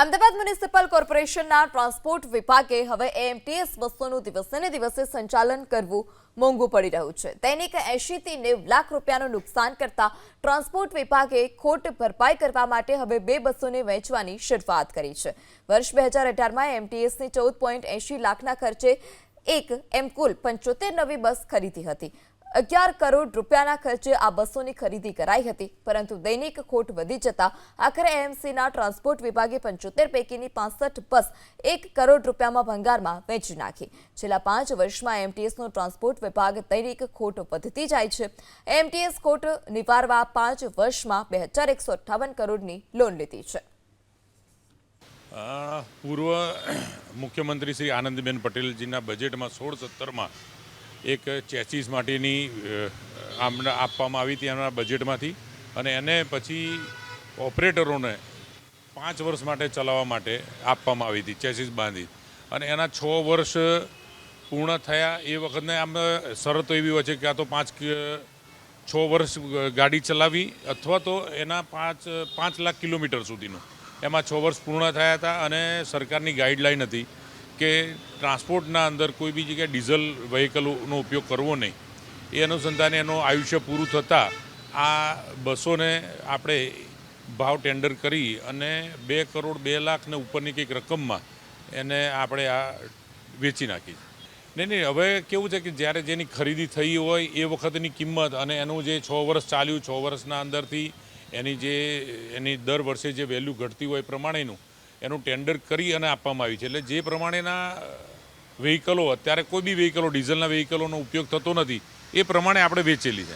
Ahmedabad municipal કોર્પોરેશનના transport વિભાગે હવે એએમટીએસ બસોનું દિવસે ને દિવસે સંચાલન કરવું મોંઘું પડી રહ્યું છે. દૈનિક એંશીથી નેવ લાખ રૂપિયાનું નુકસાન કરતા ટ્રાન્સપોર્ટ વિભાગે ખોટ ભરપાઈ કરવા માટે હવે બે બસોને વેચવાની શરૂઆત કરી છે. વર્ષ બે હજાર અઢારમાં એમટીએસની ચૌદ પોઈન્ટ એંશી લાખના ખર્ચે એક એમ કુલ પંચોતેર નવી બસ ખરીદી હતી. અગિયાર કરોડ રૂપિયાના ખર્ચે આ બસોની ખરીદી કરાઈ હતી, પરંતુ દૈનિક ખોટ વધી જતા આખરે એએમસીના ટ્રાન્સપોર્ટ વિભાગે પંચોતેર પૈકીની પાસઠ બસ એક કરોડ રૂપિયામાં ભંગારમાં વેચી નાખી. છેલ્લા પાંચ વર્ષમાં એમટીએસનો ટ્રાન્સપોર્ટ વિભાગ દૈનિક ખોટ વધતી જાય છે. એમટીએસ ખોટ નિવારવા પાંચ વર્ષમાં બે હજાર એકસો અઠ્ઠાવન કરોડની લોન લીધી છે. પૂર્વ મુખ્યમંત્રી શ્રી આનંદીબેન પટેલજીના બજેટમાં સોળ સત્તરમાં એક ચેસીસ માટેની આપવામાં આવી હતી એમના બજેટમાંથી. અને એને પછી ઓપરેટરોને પાંચ વર્ષ માટે ચલાવવા માટે આપવામાં આવી હતી, ચેસીસ બાંધી. અને એના છ વર્ષ પૂર્ણ થયા એ વખતને આમ શરતો એવી હોય છે કે આ તો પાંચ છ વર્ષ ગાડી ચલાવી અથવા તો એના પાંચ પાંચ લાખ કિલોમીટર સુધીનું. એમાં છ વર્ષ પૂર્ણ થયા હતા અને સરકારની ગાઈડલાઈન હતી કે ટ્રાન્સપોર્ટના અંદર કોઈ બી જગ્યાએ ડીઝલ વ્હીકલોનો ઉપયોગ કરવો નહીં. એ અનુસંધાને એનું આયુષ્ય પૂરું થતાં આ બસોને આપણે ભાવ ટેન્ડર કરી અને બે કરોડ બે લાખ ને ઉપરની કંઈક રકમમાં એને આપણે આ વેચી નાખી નહીં નહીં, હવે કેવું છે કે જ્યારે જેની ખરીદી થઈ હોય એ વખતની કિંમત અને એનું જે છ વર્ષ ચાલ્યું, છ વર્ષના અંદરથી એની જે, એની દર વર્ષે જે વેલ્યુ ઘટતી હોય પ્રમાણેનું એનું ટેન્ડર કરી અને આપવામાં આવ્યું છે. એટલે જે પ્રમાણેના વ્હીકલો અત્યારે કોઈ બી વ્હીકલો ડીઝલના વ્હીકલોનો ઉપયોગ થતો નથી, એ પ્રમાણે આપણે વેચેલી છે.